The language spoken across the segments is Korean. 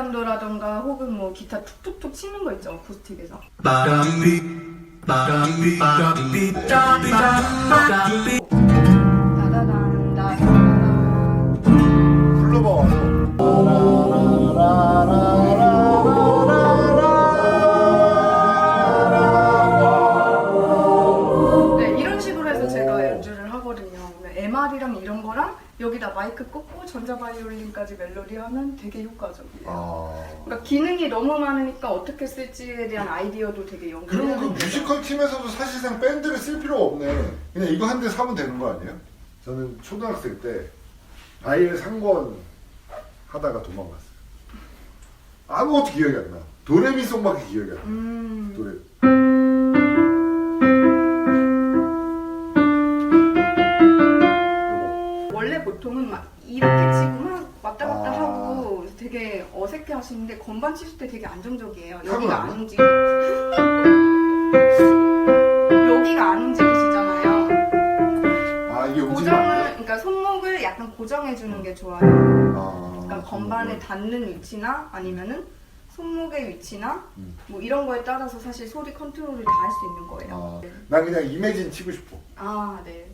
사운드라던가 혹은 뭐 기타 툭툭툭 치는 거 있죠 어쿠스틱에서. 따다단 불러봐 MR이랑 이런 거랑 여기다 마이크 꽂고 전자바이올린까지 멜로디 하면 되게 효과적이에요. 아. 그러니까 기능이 너무 많으니까 어떻게 쓸지에 대한 아이디어도 되게 연구해야 그리고 그. 뮤지컬 팀에서도 사실상 밴드를 쓸 필요가 없네. 그냥 이거 한 대 사면 되는 거 아니에요? 저는 초등학생 때 바이엘 상권 하다가 도망갔어요. 아무것도 기억이 안 나. 도레미송밖에 기억이 안 나. 음, 도레. 되게 어색해 하시는데 건반 치실 때 되게 안정적이에요. 여기가 안안 움직이 여기가 안 움직이시잖아요. 아 이게 움직이면 고정을? 그러니까 손목을 약간 고정해 주는 게 좋아요. 아. 그러니까 건반에 닿는 위치나 아니면은 손목의 위치나 음. 뭐 이런 거에 따라서 사실 소리 컨트롤을 다 할 수 있는 거예요. 아, 난 그냥 이매진 치고 싶어. 아, 네.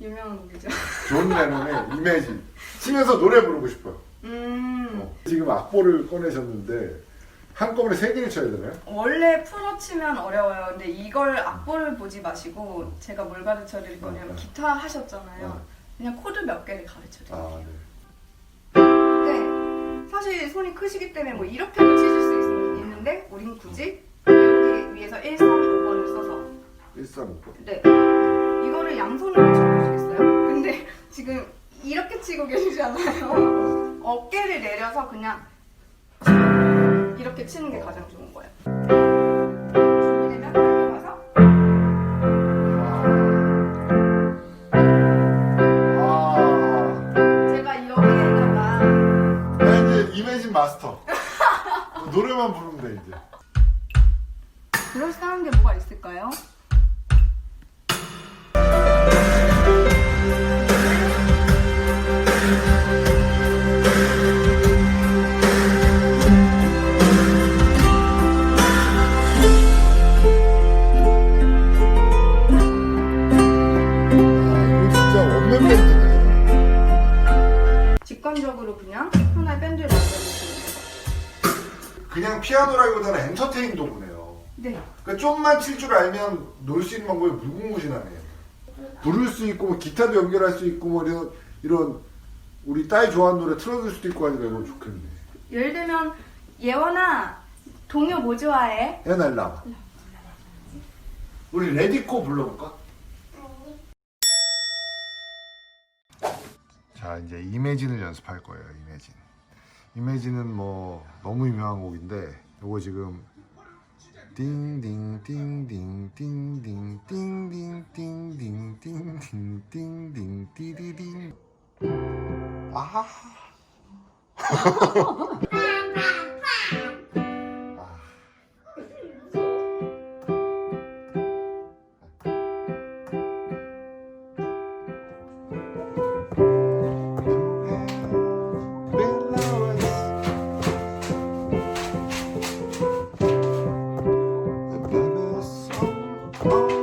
유명한 곡이죠. 존 레논의 이매진. 치면서 노래 부르고 싶어요. 음. 어. 지금 악보를 꺼내셨는데 한꺼번에 세 개를 쳐야 되나요? 원래 프로 치면 어려워요. 근데 이걸 악보를 보지 마시고 제가 뭘 가르쳐 드릴 거냐면 네. 기타 하셨잖아요. 네. 그냥 코드 몇 개를 가르쳐 드릴게요. 아, 네. 근데 사실 손이 크시기 때문에 뭐 이렇게도 치실 수 있, 있는데 우린 굳이 여기 위에서 1, 3, 5번을 써서 135번. 네. 이거를 양손으로 쳐보시겠어요? 근데 지금 이렇게 치고 계시잖아요. 어깨를 내려서 그냥 이렇게 치는 게 가장 좋은 거예요. 준비되면 여기 와서 아, 제가 여기에다가 나 이제 이매진 마스터. 노래만 부르면 돼, 이제. 그럴싸한 게 뭐가 있을까요? 그냥 피아노라기보다는 엔터테인 도구네요. 네. 그러니까 좀만 칠 줄 알면 놀 수 있는 방법이 무궁무진하네. 부를 수 있고 뭐 기타도 연결할 수 있고 뭐 이런 이런 우리 딸이 좋아하는 노래 틀어줄 수도 있고 하니까 이거 좋겠네. 예를 들면 예원아 동요 뭐 좋아해? 해날라. 우리 레디코 불러볼까? 자 이제 이매진을 연습할 거예요. 이매진. 이매진은 뭐 너무 유명한 곡인데 요거 지금 띵띵 띵띵 띵띵 띵띵 띵띵 띵띵 띵띵 띠디딩 아 어?